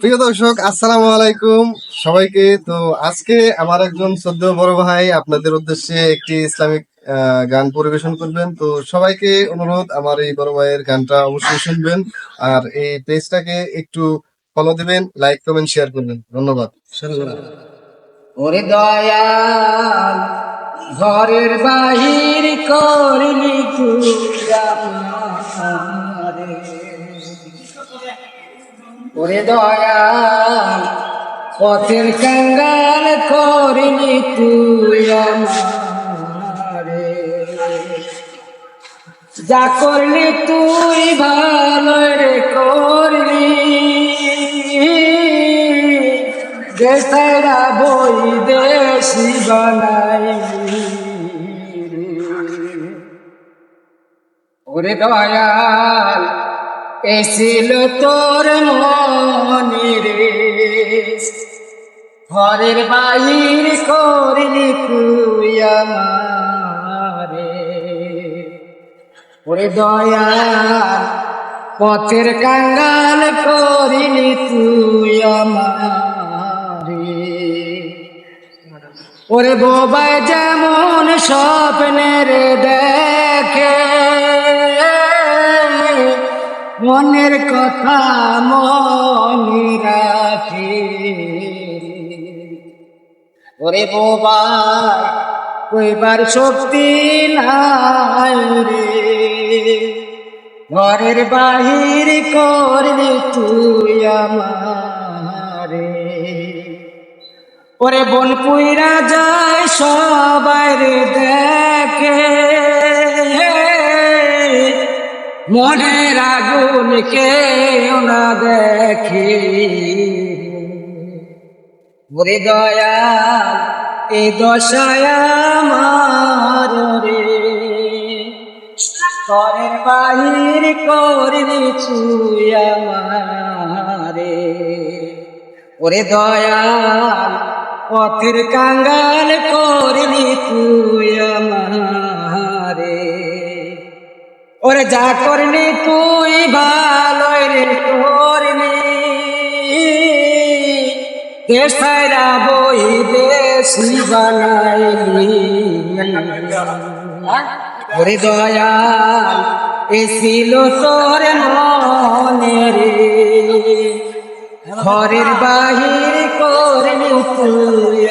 প্রিয় দর্শক, আসসালামু আলাইকুম সবাইকে। তো আজকে আমার একজন সদ্য বড় ভাই আপনাদের উদ্দেশ্যে একটি ইসলামিক গান পরিবেশন করবেন। তো সবাইকে অনুরোধ, আমার এই বড় ভাইয়ের গানটা অবশ্যই শুনবেন আর এই পেজটাকে একটু ফলো দিবেন লাইক কমেন্ট শেয়ার করবেন। ধন্যবাদ। ওরে দয়াল, ঘরের বাহির করলি। ওরে দয়াল, পথের কাঙ্গাল করলি তুই যা করলি তুই ভালো রে করলি। দেশেরা বই দেশি বানাইলি ওরে দয়াল এসিল তোর মনি রে ঘরের বাহির করলি তুই আমারে ওরে দয়াল পথের কাঙ্গাল করিলি তুই আমারে ওরে বোবাই যেমন স্বপ্নের দেখে মনের কথা মনে রাখে। ওরে বোবা, কইবার শক্তি নাই রে। ঘরের বাহির করলি তুই আমারে। ওরে বন পুইরা যায় সবাই রে দেখে। মনের আগুন কেউ না দেখে। ওরে দয়াল এই দশায় আমার রে। ঘরের বাহির তুই আমারে। ওরে দয়াল, পথের কাঙ্গাল করলি তুই আমারে। ওরে যা করলি তুই ভালো রে করলি দেশাইরা বই দেশি বানাইলি। ওরে দয়াল এসিল তোর মনে রে। ঘরের বাহির করলি তুই